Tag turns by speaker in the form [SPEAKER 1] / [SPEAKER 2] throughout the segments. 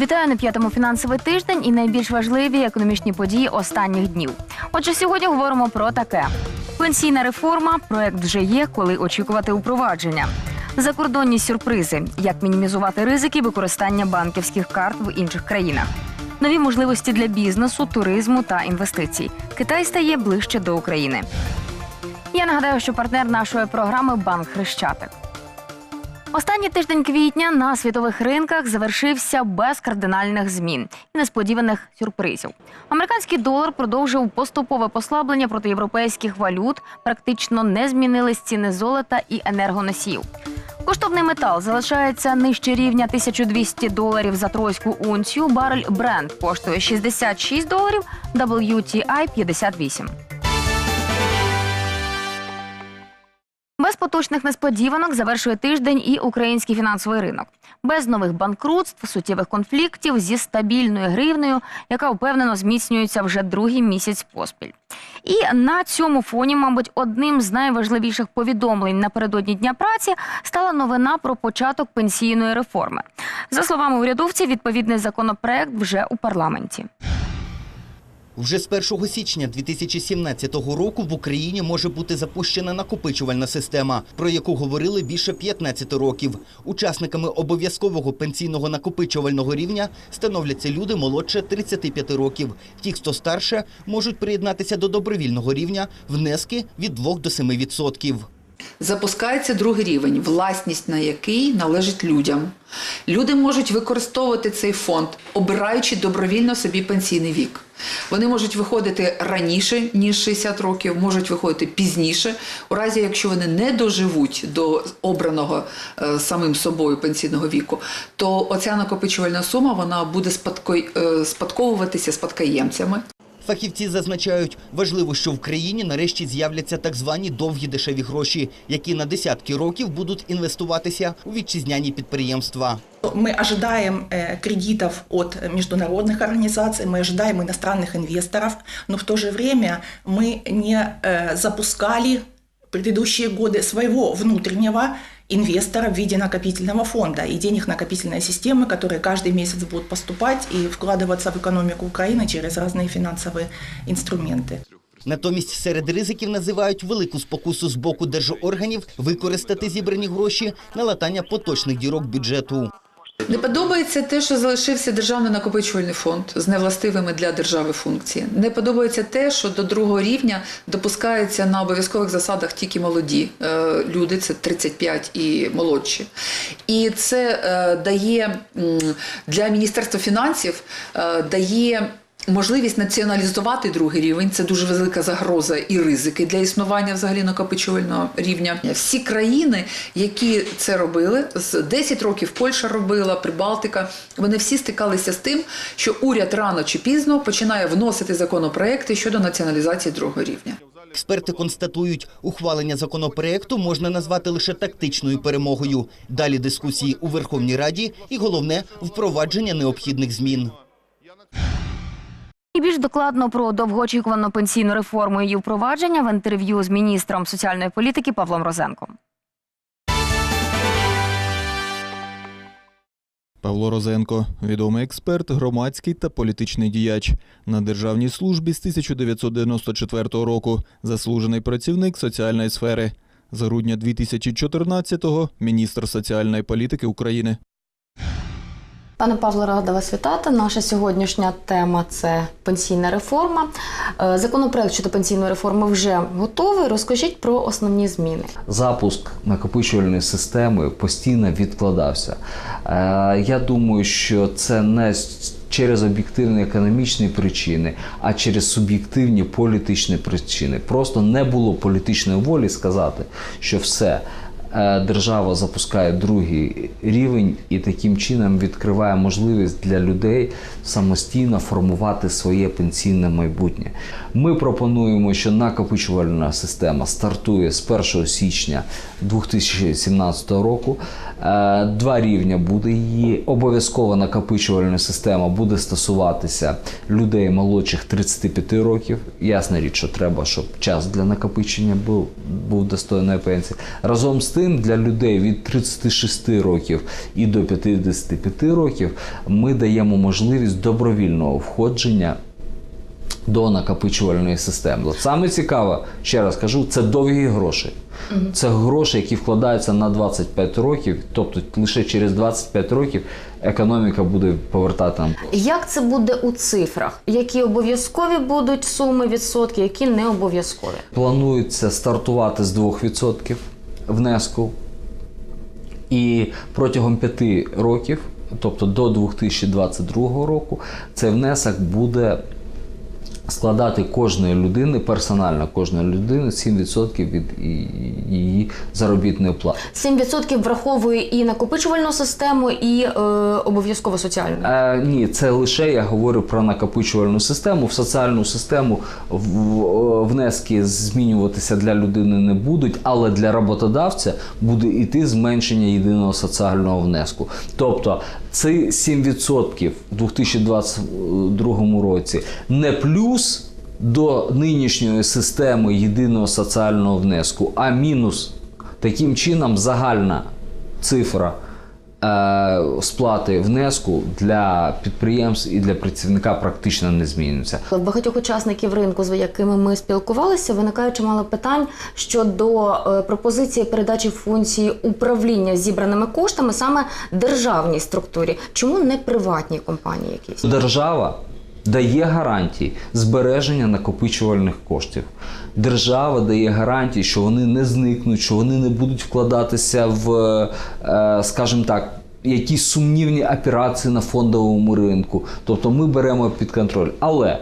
[SPEAKER 1] Вітаю на п'ятому фінансовий тиждень і найбільш важливі економічні події останніх днів. Отже, сьогодні говоримо про таке: пенсійна реформа, проект вже є, коли очікувати упровадження. Закордонні сюрпризи, як мінімізувати ризики використання банківських карт в інших країнах. Нові можливості для бізнесу, туризму та інвестицій. Китай стає ближче до України. Я нагадаю, що партнер нашої програми Банк Хрещатик. Останній тиждень квітня на світових ринках завершився без кардинальних змін і несподіваних сюрпризів. Американський долар продовжив поступове послаблення проти європейських валют. Практично не змінились ціни золота і енергоносіїв. Коштовний метал залишається нижче рівня 1200 доларів за тройську унцію. Барель Brent коштує 66 доларів, WTI – 58. Поточних несподіванок завершує тиждень і український фінансовий ринок. Без нових банкрутств, суттєвих конфліктів зі стабільною гривнею, яка впевнено зміцнюється вже другий місяць поспіль. І на цьому фоні, мабуть, одним з найважливіших повідомлень напередодні дня праці стала новина про початок пенсійної реформи. За словами урядовців, відповідний законопроект вже у парламенті.
[SPEAKER 2] Вже з 1 січня 2017 року в Україні може бути запущена накопичувальна система, про яку говорили більше 15 років. Учасниками обов'язкового пенсійного накопичувального рівня становляться люди молодше 35 років. Ті, хто старше, можуть приєднатися до добровільного рівня внески від 2 до 7 відсотків.
[SPEAKER 3] Запускається другий рівень, власність на який належить людям. Люди можуть використовувати цей фонд, обираючи добровільно собі пенсійний вік. Вони можуть виходити раніше, ніж 60 років, можуть виходити пізніше, у разі якщо вони не доживуть до обраного е, самим собою пенсійного віку, то оця накопичувальна сума вона буде спадкой- е, спадковуватися спадкоємцями.
[SPEAKER 2] Фахівці зазначають, важливо, що в країні нарешті з'являться так звані довгі дешеві гроші, які на десятки років будуть інвестуватися у вітчизняні підприємства.
[SPEAKER 4] Мы ожидаем э, кредитов от международных организаций, мы ожидаем иностранных инвесторов, но в то же время мы не э, запускали в предыдущие годы своего внутреннего инвестора в виде накопительного фонда и денег накопительной системы, которые каждый месяц будут поступать и вкладываться в экономику Украины через разные финансовые инструменты.
[SPEAKER 2] Натомість серед ризиків називають велику спокусу з боку держорганів використати зібрані гроші на латання поточних дірок бюджету.
[SPEAKER 3] Не подобається те, що залишився державний накопичувальний фонд з невластивими для держави функції. Не подобається те, що до другого рівня допускаються на обов'язкових засадах тільки молоді е, люди, це 35 і молодші. І це е, дає для Міністерства фінансів е, дає. Можливість націоналізувати другий рівень це дуже велика загроза і ризики для існування взагалі накопичувального рівня. Всі країни, які це робили, з 10 років Польща робила, Прибалтика, вони всі стикалися з тим, що уряд рано чи пізно починає вносити законопроекти щодо націоналізації другого рівня.
[SPEAKER 2] Експерти констатують, ухвалення законопроекту можна назвати лише тактичною перемогою. Далі дискусії у Верховній Раді і головне впровадження необхідних змін.
[SPEAKER 1] І більш докладно про довгоочікувану пенсійну реформу і її впровадження в інтерв'ю з міністром соціальної політики Павлом Розенком.
[SPEAKER 5] Павло Розенко, відомий експерт, громадський та політичний діяч. На державній службі з 1994 року заслужений працівник соціальної сфери. З грудня 2014-го міністр соціальної політики України.
[SPEAKER 6] Пане Павло, рада вас вітати. Наша сьогоднішня тема це пенсійна реформа. Е, Законопроект щодо пенсійної реформи вже готовий. Розкажіть про основні зміни.
[SPEAKER 7] запуск накопичувальної системи постійно відкладався. Е, Я думаю, що це не через об'єктивні економічні причини, а через суб'єктивні політичні причини. Просто не було політичної волі сказати, що все. Е, Держава запускає другий рівень і таким чином відкриває можливість для людей самостійно формувати своє пенсійне майбутнє. Ми пропонуємо, що накопичувальна система стартує з 1 січня 2017 року. Е, Два рівня буде її. Обов'язкова накопичувальна система буде стосуватися людей молодших 35 років. Ясна річ, що треба, щоб час для накопичення був, був достойної пенсії. Разом з тим, для людей від 36 років і до 55 років ми даємо можливість добровільного входження до накопичувальної системи. Саме цікаве, ще раз кажу, це довгі гроші. Це гроші, які вкладаються на 25 років, тобто лише через 25 років економіка буде повертати нам.
[SPEAKER 6] Як це буде у цифрах? Які обов'язкові будуть суми відсотки, які не обов'язкові?
[SPEAKER 7] Планується стартувати з 2% внеску. І протягом п'яти років, тобто до 2022 року, цей внесок буде складати кожної людини, персонально кожної людини 7% від її заробітної плати.
[SPEAKER 6] 7% враховує і накопичувальну систему, і е, обов'язково соціальну.
[SPEAKER 7] Е, ні, це лише я говорю про накопичувальну систему. В соціальну систему внески змінюватися для людини не будуть, але для роботодавця буде йти зменшення єдиного соціального внеску. Тобто ці 7% в 2022 році не плюс до нинішньої системи єдиного соціального внеску, а мінус. Таким чином, загальна цифра сплати внеску для підприємств і для працівника практично не змінюються.
[SPEAKER 6] В багатьох учасників ринку, з якими ми спілкувалися, виникає чимало питань щодо е, пропозиції передачі функції управління зібраними коштами саме державній структурі. Чому не приватній компанії якісь?
[SPEAKER 7] Держава дає гарантії збереження накопичувальних коштів. Держава дає гарантії, що вони не зникнуть, що вони не будуть вкладатися в, е, скажімо так. Якісь сумнівні операції на фондовому ринку, тобто ми беремо під контроль. Але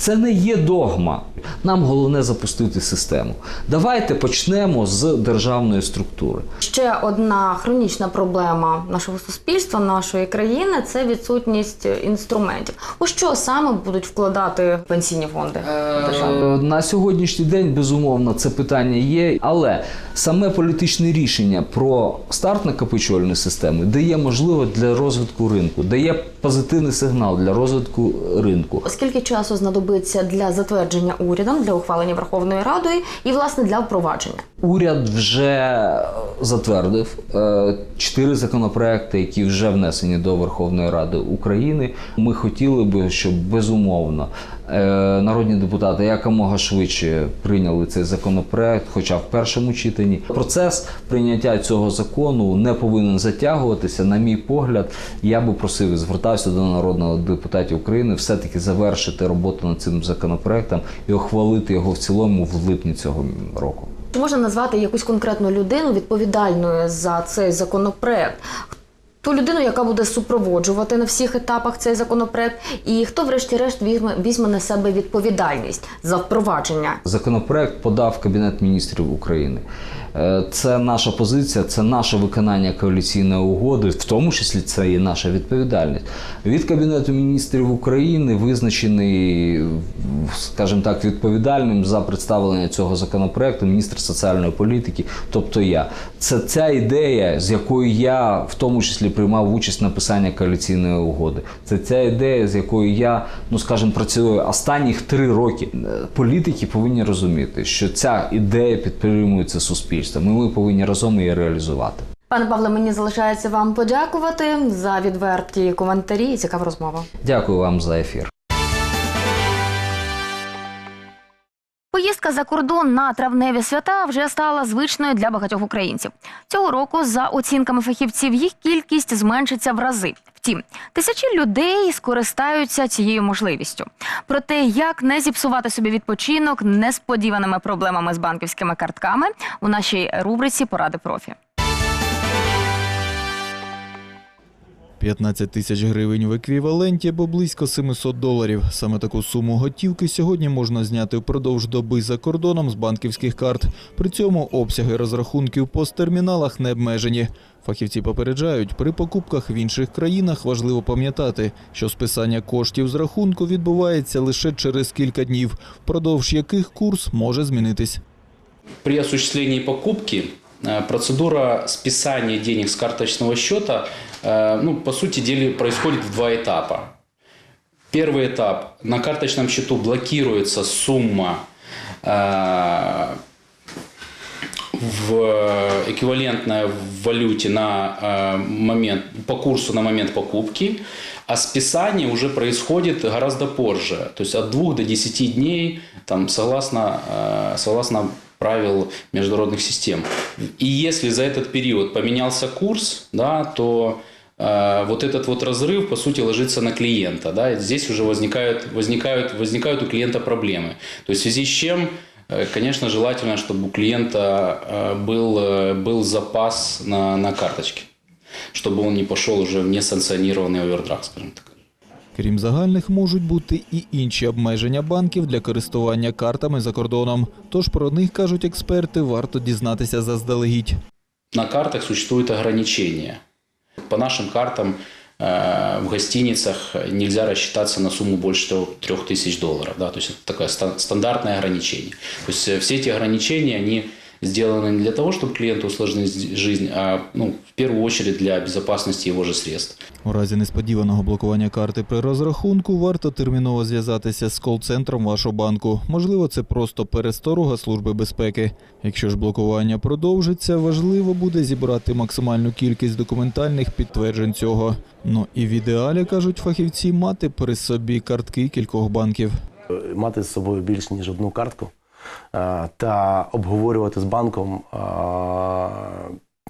[SPEAKER 7] це не є догма. Нам головне запустити систему. Давайте почнемо з державної структури.
[SPEAKER 6] Ще одна хронічна проблема нашого суспільства, нашої країни це відсутність інструментів. У що саме будуть вкладати пенсійні фонди державні?
[SPEAKER 7] Е, На сьогоднішній день, безумовно, це питання є, але саме політичне рішення про старт накопичувальної системи дає можливість для розвитку ринку, дає позитивний сигнал для розвитку ринку.
[SPEAKER 6] Скільки часу знадобиться для затвердження урядом, для ухвалення Верховною Радою і власне для впровадження?
[SPEAKER 7] Уряд вже затвердив е, чотири законопроекти, які вже внесені до Верховної Ради України. Ми хотіли би, щоб безумовно е, народні депутати якомога швидше прийняли цей законопроект, хоча в першому читанні. Процес прийняття цього закону не повинен затягуватися. На мій погляд, я би просив і звертався до народних депутатів України все-таки завершити роботу над цим законопроектом і ухвалити його в цілому в липні цього року.
[SPEAKER 6] Чи можна назвати якусь конкретну людину відповідальною за цей законопроект? Ту людину, яка буде супроводжувати на всіх етапах цей законопроект, і хто, врешті-решт, візьме, візьме на себе відповідальність за впровадження
[SPEAKER 7] Законопроект подав Кабінет міністрів України. Е, Це наша позиція, це наше виконання коаліційної угоди, в тому числі це і наша відповідальність. Від Кабінету міністрів України визначений, скажімо так, відповідальним за представлення цього законопроекту міністр соціальної політики, тобто я. Це ця ідея, з якою я в тому числі приймав участь в написанні коаліційної угоди. Це ця ідея, з якою я, ну скажімо, працюю останніх три роки. Е, Політики повинні розуміти, що ця ідея підтримується суспільством, і ми повинні разом її реалізувати.
[SPEAKER 6] Пане Павле, мені залишається вам подякувати за відверті коментарі і цікаву розмову.
[SPEAKER 7] Дякую вам за ефір.
[SPEAKER 1] Поїздка за кордон на травневі свята вже стала звичною для багатьох українців. Цього року, за оцінками фахівців, їх кількість зменшиться в рази. Втім, тисячі людей скористаються цією можливістю. Про те, як не зіпсувати собі відпочинок несподіваними проблемами з банківськими картками, у нашій рубриці Поради профі.
[SPEAKER 5] 15 тисяч гривень в еквіваленті або близько 700 доларів. Саме таку суму готівки сьогодні можна зняти впродовж доби за кордоном з банківських карт. При цьому обсяги розрахунків посттерміналах не обмежені. Фахівці попереджають, при покупках в інших країнах важливо пам'ятати, що списання коштів з рахунку відбувається лише через кілька днів, впродовж яких курс може змінитись.
[SPEAKER 8] При осуществлении покупки э, процедура списания денег с карточного счета, ну, по сути дела, происходит в два этапа. Первый этап. На карточном счету блокируется сумма, э, в э, эквивалентное в валюте на э, момент, по курсу на момент покупки, а списание уже происходит гораздо позже, то есть от 2 до 10 дней, там, согласно, э, согласно правил международных систем. И если за этот период поменялся курс, да, то э, вот этот вот разрыв, по сути, ложится на клиента. Да, и здесь уже возникают, возникают, возникают у клиента проблемы. То есть в связи с чем, э, конечно, желательно, чтобы у клиента э, был, э, был запас на, на карточке, чтобы он не пошел уже в несанкционированный овердрафт, скажем так.
[SPEAKER 5] Крім загальних, можуть бути і інші обмеження банків для користування картами за кордоном. Тож про них, кажуть експерти, варто дізнатися заздалегідь.
[SPEAKER 8] На картах существуют ограничения. По нашим картам э, в гостиницах нельзя рассчитаться на сумму больше 3000 долларов. Да? То есть это такое ста- стандартное ограничение. То есть э, все эти ограничения, они сделаны не для того, чтобы клиенту усложнить жизнь, а ну, в первую очередь для безопасности его же средств.
[SPEAKER 5] У разі несподіваного блокування карти при розрахунку варто терміново зв'язатися з кол-центром вашого банку. Можливо, це просто пересторога Служби безпеки. Якщо ж блокування продовжиться, важливо буде зібрати максимальну кількість документальних підтверджень цього. Ну і в ідеалі, кажуть фахівці, мати при собі картки кількох банків.
[SPEAKER 9] мати з собою більш ніж одну картку та обговорювати з банком е,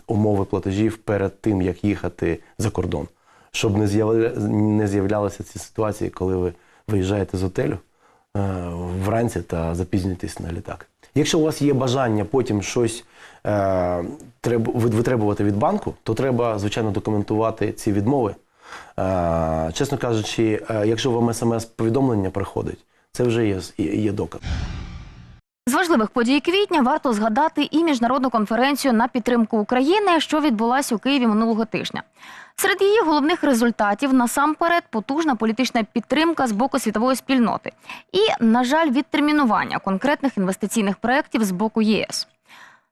[SPEAKER 9] умови платежів перед тим, як їхати за кордон, щоб не з'явля- не з'являлися ці ситуації, коли ви виїжджаєте з готелю е, вранці та запізнюєтесь на літак. Якщо у вас є бажання потім щось е, треб- витребувати від банку, то треба, звичайно, документувати ці відмови. Е, чесно кажучи, е, якщо вам смс-повідомлення приходить, це вже є, є доказ.
[SPEAKER 1] З важливих подій квітня варто згадати і міжнародну конференцію на підтримку України, що відбулася у Києві минулого тижня. Серед її головних результатів насамперед потужна політична підтримка з боку світової спільноти і, на жаль, відтермінування конкретних інвестиційних проєктів з боку ЄС.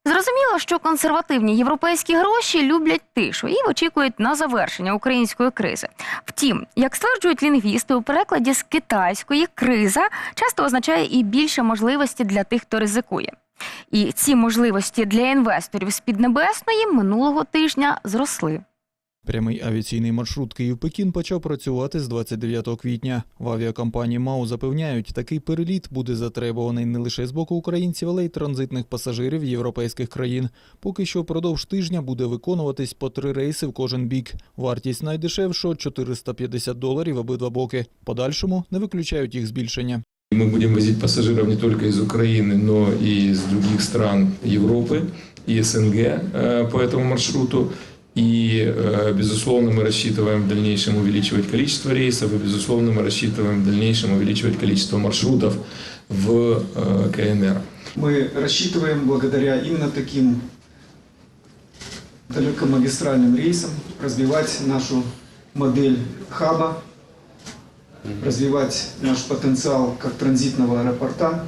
[SPEAKER 1] Зрозуміло, що консервативні європейські гроші люблять тишу і очікують на завершення української кризи. Втім, як стверджують лінгвісти, у перекладі з китайської криза часто означає і більше можливості для тих, хто ризикує. І ці можливості для інвесторів з Піднебесної минулого тижня зросли.
[SPEAKER 5] Прямий авіаційний маршрут Київ-Пекін почав працювати з 29 квітня. В авіакомпанії МАУ запевняють, такий переліт буде затребуваний не лише з боку українців, але й транзитних пасажирів європейських країн. Поки що впродовж тижня буде виконуватись по три рейси в кожен бік. Вартість найдешевшого 450 доларів обидва боки. Подальшому не виключають їх збільшення.
[SPEAKER 10] Мы будем возить пассажиров не только из Украины, но и из других стран Европы и СНГ э, по этому маршруту. И, э, безусловно, мы рассчитываем в дальнейшем увеличивать количество рейсов, и, безусловно, мы рассчитываем в дальнейшем увеличивать количество маршрутов в э, КНР.
[SPEAKER 11] Мы рассчитываем благодаря именно таким далекомагистральным рейсам развивать нашу модель хаба, развивать наш потенциал как транзитного аэропорта.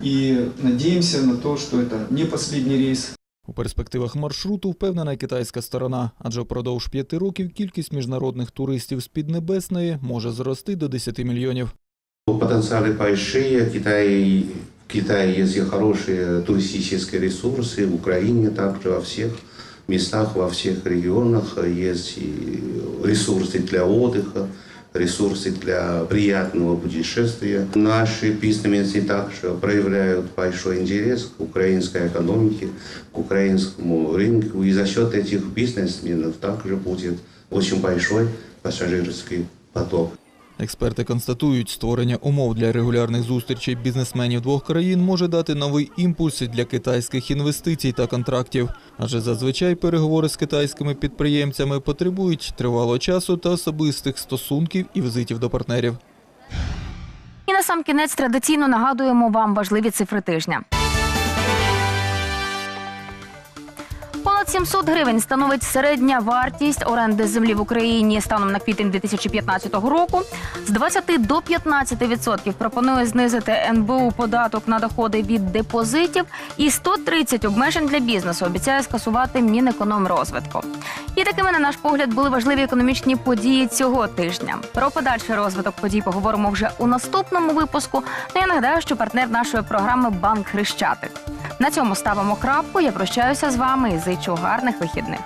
[SPEAKER 11] И надеемся на то, что это не последний рейс,
[SPEAKER 5] У перспективах маршруту впевнена й китайська сторона, адже впродовж п'яти років кількість міжнародних туристів з Піднебесної може зрости до 10 мільйонів.
[SPEAKER 12] Потенциалы большие. Китай, в Китае есть и хорошие туристические ресурсы, в Украине также во всех местах, во всех регионах есть и ресурсы для отдыха, ресурсы для приятного путешествия. Наши бизнесмены также проявляют большой интерес к украинской экономике, к украинскому рынку. И за счет этих бизнесменов также будет очень большой пассажирский поток.
[SPEAKER 5] Експерти констатують, створення умов для регулярних зустрічей бізнесменів двох країн може дати новий імпульс для китайських інвестицій та контрактів. Адже зазвичай переговори з китайськими підприємцями потребують тривалого часу та особистих стосунків і візитів до партнерів.
[SPEAKER 1] І на сам кінець традиційно нагадуємо вам важливі цифри тижня. Понад 700 гривень становить середня вартість оренди землі в Україні станом на квітень 2015 року. З 20 до 15% пропонує знизити НБУ податок на доходи від депозитів і 130 обмежень для бізнесу обіцяє скасувати Мінекономрозвитку. І такими, на наш погляд, були важливі економічні події цього тижня. Про подальший розвиток подій поговоримо вже у наступному випуску. Ну, я нагадаю, що партнер нашої програми Банк Хрещатик. На цьому ставимо крапку. Я прощаюся з вами і зичу гарних вихідних.